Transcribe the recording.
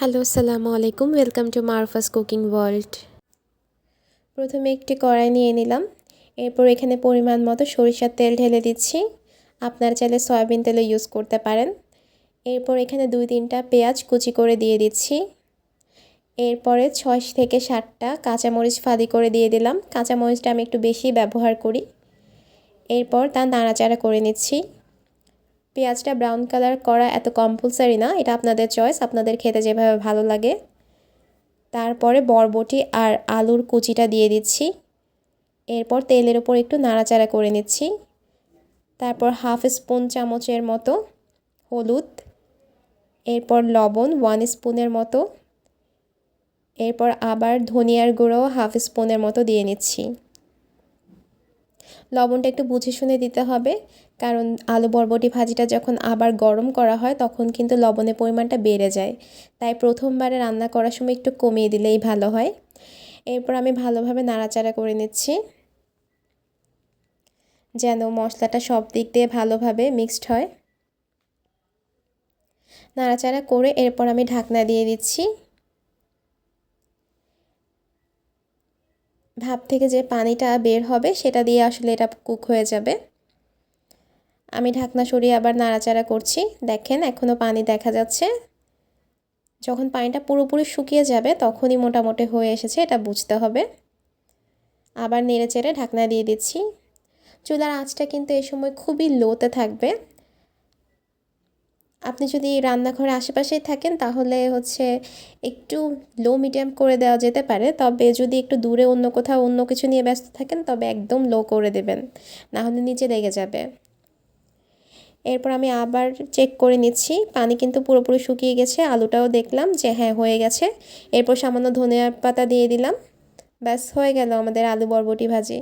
Hello আসসালামু আলাইকুম। Welcome to Marfas cooking world প্রথমে একটি কড়াই নিয়ে নিলাম। এরপর এখানে পরিমাণ মতো সরিষার তেল ঢেলে দিচ্ছি। আপনার চাইলে সয়াবিন তেলও ইউজ করতে পারেন। এরপর এখানে দুই তিনটা পেঁয়াজ কুচি করে দিয়ে দিচ্ছি। এরপরে ছয় থেকে সাতটা কাঁচামরিচ ফাদি করে দিয়ে দিলাম। কাঁচামরিচটা আমি একটু বেশি ব্যবহার করি। এরপর তা নাড়াচাড়া করে নিচ্ছি। পেঁয়াজটা ব্রাউন কালার করা এত কম্পালসারি না, এটা আপনাদের চয়েস আপনাদের খেতে যেভাবে ভালো লাগে। তারপরে বরবটি আর আলুর কুচিটা দিয়ে দিচ্ছি। এরপর তেলের ওপর একটু নাড়াচাড়া করে নিচ্ছি। তারপর হাফ স্পুন চামচের মতো হলুদ। এরপর লবণ ওয়ান স্পুনের মতো। এরপর আবার ধনিয়ার গুঁড়ো হাফ স্পুনের মতো দিয়ে নিচ্ছি। লবণটা একটু বুঝে শুনে দিতে হবে। কারণ আলু বরবটি ভাজিটা যখন আবার গরম করা হয়, তখন কিন্তু লবণের পরিমাণটা বেড়ে যায়। তাই প্রথমবারে রান্না করার সময় একটু কমিয়ে দিলেই ভালো হয়। এরপর আমি ভালোভাবে নাড়াচাড়া করে নিচ্ছি। যেন মশলাটা সব দিক দিয়ে ভালোভাবে মিক্সড হয়। নাড়াচাড়া করে এরপর আমি ঢাকনা দিয়ে দিচ্ছি। ভাপ থেকে যে পানিটা বের হবে, সেটা দিয়ে আসলে এটা কুক হয়ে যাবে। আমি ঢাকনা সরিয়ে আবার নাড়াচাড়া করছি। দেখেন এখনও পানি দেখা যাচ্ছে। যখন পানিটা পুরোপুরি শুকিয়ে যাবে, তখনই মোটামুটি হয়ে এসেছে, এটা বুঝতে হবে। আবার নেড়ে চেড়ে ঢাকনা দিয়ে দিচ্ছি। চুলার আঁচটা কিন্তু এই সময় খুবই লোতে থাকবে। আপনি যদি রান্নাঘরের আশেপাশেই থাকেন, তাহলে হচ্ছে একটু লো মিডিয়াম করে দেওয়া যেতে পারে। তবে যদি একটু দূরে অন্য কোথাও অন্য কিছু নিয়ে ব্যস্ত থাকেন, তবে একদম লো করে দেবেন। না হলে নিচে লেগে যাবে। এরপর আমি আবার চেক করে নিচ্ছি। পানি কিন্তু পুরোপুরি শুকিয়ে গেছে। আলুটাও দেখলাম যে হ্যাঁ হয়ে গেছে। এরপর সামান্য ধনিয়া পাতা দিয়ে দিলাম। ব্যাস, হয়ে গেল আমাদের আলু বরবটি ভাজি।